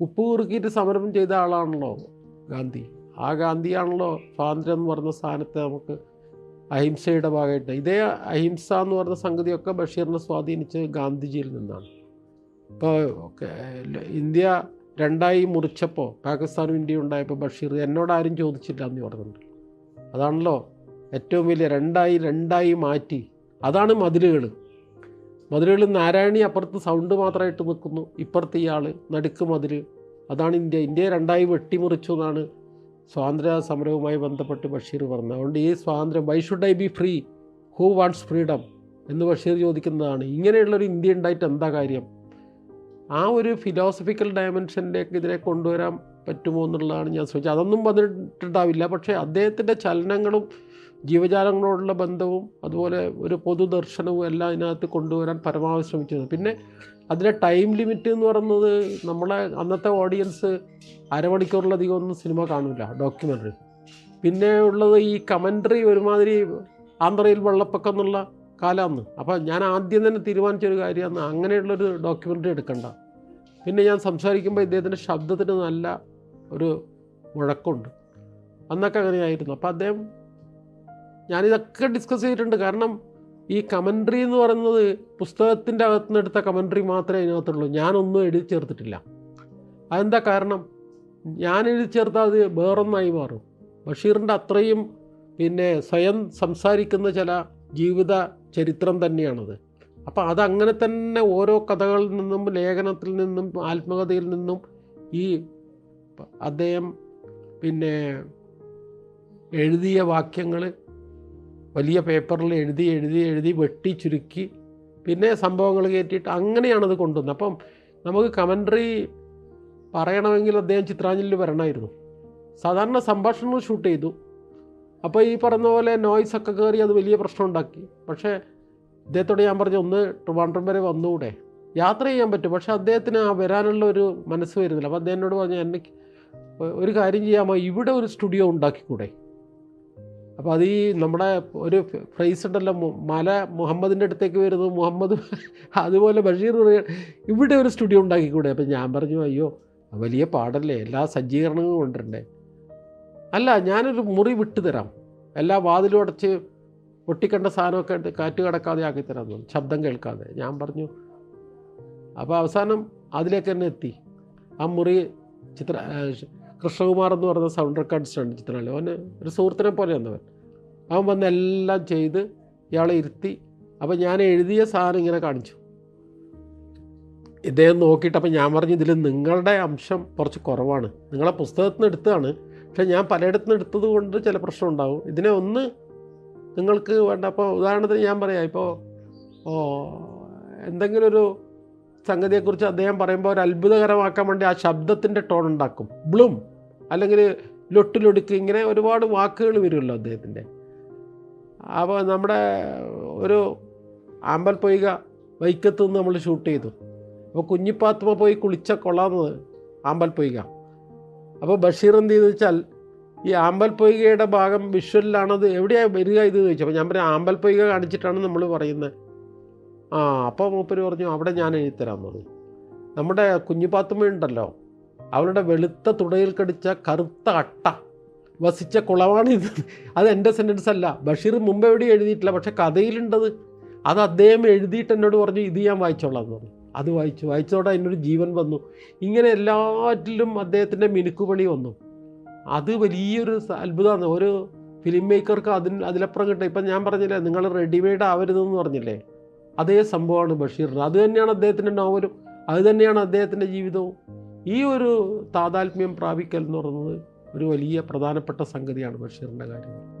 ഉപ്പ് കുറുക്കിയിട്ട് സമരം ചെയ്ത ആളാണല്ലോ ഗാന്ധി. ആ ഗാന്ധിയാണല്ലോ സ്വാതന്ത്ര്യം എന്ന് പറഞ്ഞ സ്ഥാനത്ത് നമുക്ക് അഹിംസയുടെ ഭാഗമായിട്ട്. ഇതേ അഹിംസ എന്ന് പറഞ്ഞ സംഗതിയൊക്കെ ബഷീറിനെ സ്വാധീനിച്ച് ഗാന്ധിജിയിൽ നിന്നാണ്. ഇപ്പോൾ ഇന്ത്യ രണ്ടായി മുറിച്ചപ്പോൾ പാകിസ്ഥാനും ഇന്ത്യയും ഉണ്ടായപ്പോൾ ബഷീർ എന്നോട് ആരും ചോദിച്ചില്ല എന്ന് പറഞ്ഞിട്ടുണ്ട്. അതാണല്ലോ ഏറ്റവും വലിയ രണ്ടായി രണ്ടായി മാറ്റി. അതാണ് മതിലുകൾ മതിലുകൾ നാരായണി അപ്പുറത്ത് സൗണ്ട് മാത്രമായിട്ട് നിൽക്കുന്നു. ഇപ്പുറത്ത് ഇയാൾ നടുക്ക് മതിൽ അതാണ് ഇന്ത്യ. ഇന്ത്യയെ രണ്ടായി വെട്ടിമുറിച്ചു എന്നാണ് സ്വാതന്ത്ര്യ സമരവുമായി ബന്ധപ്പെട്ട് ബഷീർ പറഞ്ഞത്. അതുകൊണ്ട് ഈ സ്വാതന്ത്ര്യം why should I be free who wants freedom എന്ന് ബഷീർ ചോദിക്കുന്നതാണ്. ഇങ്ങനെയുള്ളൊരു ഇന്ത്യ ഉണ്ടായിട്ട് എന്താ കാര്യം? ആ ഒരു ഫിലോസഫിക്കൽ ഡയമെൻഷനിലേക്ക് ഇതിനെ കൊണ്ടുവരാൻ പറ്റുമോ എന്നുള്ളതാണ് ഞാൻ ശ്രമിച്ചത് അതൊന്നും വന്നിട്ടുണ്ടാവില്ല. പക്ഷേ അദ്ദേഹത്തിന്റെ ചലനങ്ങളും ജീവജാലങ്ങളോടുള്ള ബന്ധവും അതുപോലെ ഒരു പൊതുദർശനവും എല്ലാം അതിനകത്ത് കൊണ്ടുവരാൻ പരമാവധി ശ്രമിച്ചത് പിന്നെ അതിന്റെ ടൈം ലിമിറ്റ് എന്ന് പറയുന്നത് നമ്മളെ അന്നത്തെ ഓഡിയൻസ് അരമണിക്കൂറിലധികം ഒന്നും സിനിമ കാണില്ല ഡോക്യുമെന്ററി പിന്നെ ഉള്ളത് ഈ കമൻട്രി ഒരുമാതിരി ആന്ധ്രയിൽ വെള്ളപ്പൊക്കം എന്നുള്ള കാലമാണ്. അപ്പോൾ ഞാൻ ആദ്യം തന്നെ തീരുമാനിച്ചൊരു കാര്യമാണ് അങ്ങനെയുള്ളൊരു ഡോക്യുമെന്ററി എടുക്കണ്ട. പിന്നെ ഞാൻ സംസാരിക്കുമ്പോൾ ഇദ്ദേഹത്തിന്റെ ശബ്ദത്തിന് നല്ല ഒരു മുഴക്കമുണ്ട്. അന്നൊക്കെ അങ്ങനെയായിരുന്നു. അപ്പോൾ അദ്ദേഹം ഞാനിതൊക്കെ ഡിസ്കസ് ചെയ്തിട്ടുണ്ട്. കാരണം ഈ കമൻട്രി എന്ന് പറയുന്നത് പുസ്തകത്തിന്റെ അകത്തുനിന്ന് എടുത്ത കമൻട്രി മാത്രമേ അതിനകത്തുള്ളൂ. ഞാനൊന്നും എഴുതി ചേർത്തിട്ടില്ല. അതെന്താ കാരണം? ഞാൻ എഴുതി ചേർത്താൽ അത് വേറൊന്നായി മാറും. ബഷീറിന്റെ അത്രയും പിന്നെ സ്വയം സംസാരിക്കുന്ന ചില ജീവിത ചരിത്രം തന്നെയാണത്. അപ്പോൾ അതങ്ങനെ തന്നെ ഓരോ കഥകളിൽ നിന്നും ലേഖനത്തിൽ നിന്നും ആത്മകഥയിൽ നിന്നും ഈ അദ്ദേഹം പിന്നെ എഴുതിയ വാക്യങ്ങൾ വലിയ പേപ്പറിൽ എഴുതി എഴുതി എഴുതി വെട്ടി ചുരുക്കി. പിന്നെ സംഭവങ്ങൾ കയറ്റിയിട്ട് അങ്ങനെയാണത് കൊണ്ടുവന്നത്. അപ്പം നമുക്ക് കമൻട്രി പറയണമെങ്കിൽ അദ്ദേഹം ചിത്രാഞ്ജലിയിൽ വരണമായിരുന്നു. സാധാരണ സംഭാഷണങ്ങൾ ഷൂട്ട് ചെയ്തു. അപ്പോൾ ഈ പറഞ്ഞ പോലെ നോയ്സ് ഒക്കെ കയറി അത് വലിയ പ്രശ്നം ഉണ്ടാക്കി. പക്ഷേ അദ്ദേഹത്തോട് ഞാൻ പറഞ്ഞു ഒന്ന് ട്രിവാൻഡ്രം വരെ വന്നുകൂടെ യാത്ര ചെയ്യാൻ പറ്റും. പക്ഷേ അദ്ദേഹത്തിന് ആ വരാനുള്ള ഒരു മനസ്സ് വരുന്നില്ല. അപ്പോൾ അദ്ദേഹം എന്നോട് പറഞ്ഞു എന്നെ ഒരു കാര്യം ചെയ്യാമോ? ഇവിടെ ഒരു സ്റ്റുഡിയോ ഉണ്ടാക്കിക്കൂടെ? അപ്പോൾ അത് ഈ നമ്മുടെ ഒരു ഫ്രൈസ് ഉണ്ടല്ലോ മല മുഹമ്മദിന്റെ അടുത്തേക്ക് വരുന്നു മുഹമ്മദ് അതുപോലെ ബഷീർ പറയുക ഇവിടെ ഒരു സ്റ്റുഡിയോ ഉണ്ടാക്കിക്കൂടെ? അപ്പം ഞാൻ പറഞ്ഞു അയ്യോ വലിയ പാടല്ലേ എല്ലാ സജ്ജീകരണങ്ങളും കൊണ്ടുവരണ്ടേ? അല്ല ഞാനൊരു മുറി വിട്ടു തരാം. എല്ലാ വാതിലും അടച്ച് പൊട്ടിക്കണ്ട സാധനമൊക്കെ കാറ്റ് കടക്കാതെ ആക്കി ശബ്ദം കേൾക്കാതെ. ഞാൻ പറഞ്ഞു അപ്പോൾ അവസാനം അതിലേക്ക് തന്നെ എത്തി. ആ മുറി ചിത്ര കൃഷ്ണകുമാർ എന്ന് പറയുന്ന സൗണ്ട് റെക്കോർഡ്സ് ഉണ്ട് ചിത്രമല്ലേ? അവന് ഒരു സുഹൃത്തിനെ പോലെ അവൻ വന്ന് എല്ലാം ചെയ്ത് ഇയാളെ ഇരുത്തി അപ്പോൾ ഞാൻ എഴുതിയ സാധനം ഇങ്ങനെ കാണിച്ചു. ഇദ്ദേഹം നോക്കിയിട്ട് അപ്പോൾ ഞാൻ പറഞ്ഞു ഇതിൽ നിങ്ങളുടെ അംശം കുറച്ച് കുറവാണ്. നിങ്ങളെ പുസ്തകത്തിൽ നിന്ന് എടുത്തതാണ്. പക്ഷേ ഞാൻ പലയിടത്തു നിന്ന് എടുത്തത് കൊണ്ട് ചില പ്രശ്നം ഉണ്ടാവും. ഇതിനെ ഒന്ന് നിങ്ങൾക്ക് വേണ്ട. അപ്പോൾ ഉദാഹരണത്തിന് ഞാൻ പറയാം ഇപ്പോൾ എന്തെങ്കിലും ഒരു സംഗതിയെക്കുറിച്ച് അദ്ദേഹം പറയുമ്പോൾ ഒരു അത്ഭുതകരമാക്കാൻ വേണ്ടി ആ ശബ്ദത്തിന്റെ ടോൺ ഉണ്ടാക്കും. ബ്ലൂം. അല്ലെങ്കിൽ ലൊട്ടിലൊടുക്ക് ഇങ്ങനെ ഒരുപാട് വാക്കുകൾ വരുമല്ലോ അദ്ദേഹത്തിന്റെ. അപ്പോൾ നമ്മുടെ ഒരു ആമ്പൽ പൊയ്ക വൈക്കത്ത് നിന്ന് നമ്മൾ ഷൂട്ട് ചെയ്തു. അപ്പോൾ കുഞ്ഞിപ്പാത്മ പോയി കുളിച്ച കൊള്ളാമെന്നത് ആമ്പൽ പൊയ്ക. അപ്പോൾ ബഷീർ എന്ത് ചെയ്തെന്ന് വെച്ചാൽ ഈ ആമ്പൽ പൊയ്കയുടെ ഭാഗം വിഷ്വലിലാണത് എവിടെയാണ് വരിക ഇത് ചോദിച്ചു അപ്പോൾ ഞാൻ പറയാം ആമ്പൽ പൊയ്ക കാണിച്ചിട്ടാണ് നമ്മൾ പറയുന്നത്. ആ അപ്പോൾ മൂപ്പര് പറഞ്ഞു അവിടെ ഞാൻ എഴുതിത്തരാൻ പറഞ്ഞു. നമ്മുടെ കുഞ്ഞിപ്പാത്തുമ്മ ഉണ്ടല്ലോ അവളുടെ വെളുത്ത തുടയിൽ കടിച്ച കറുത്ത അട്ട വസിച്ച കുളമാണ് ഇത്. അത് എന്റെ സെന്റൻസ് അല്ല. ബഷീർ മുമ്പ് എവിടെയും എഴുതിയിട്ടില്ല പക്ഷേ കഥയിലുണ്ടത്. അത് അദ്ദേഹം എഴുതിയിട്ട് എന്നോട് പറഞ്ഞു ഇത് ഞാൻ വായിച്ചോളാം എന്ന് പറഞ്ഞു. അത് വായിച്ചു. വായിച്ചതോടെ അതിനൊരു ജീവൻ വന്നു. ഇങ്ങനെ എല്ലാറ്റിലും അദ്ദേഹത്തിന്റെ മിനുക്കുപണി വന്നു. അത് വലിയൊരു അത്ഭുതമാണ്. ഒരു ഫിലിം മേക്കർക്ക് അതിന് അതിലപ്പുറം കിട്ടും. ഇപ്പം ഞാൻ പറഞ്ഞില്ലേ നിങ്ങൾ റെഡിമെയ്ഡ് ആവരുതെന്ന് പറഞ്ഞില്ലേ? അതേ സംഭവമാണ് ബഷീറിന് അത് തന്നെയാണ് അദ്ദേഹത്തിന്റെ നോവലും. അത് തന്നെയാണ് അദ്ദേഹത്തിന്റെ ജീവിതവും. ഈ ഒരു താതാത്മ്യം പ്രാപിക്കൽ എന്ന് പറയുന്നത് ഒരു വലിയ പ്രധാനപ്പെട്ട സംഗതിയാണ് ബഷീറിന്റെ കാര്യം.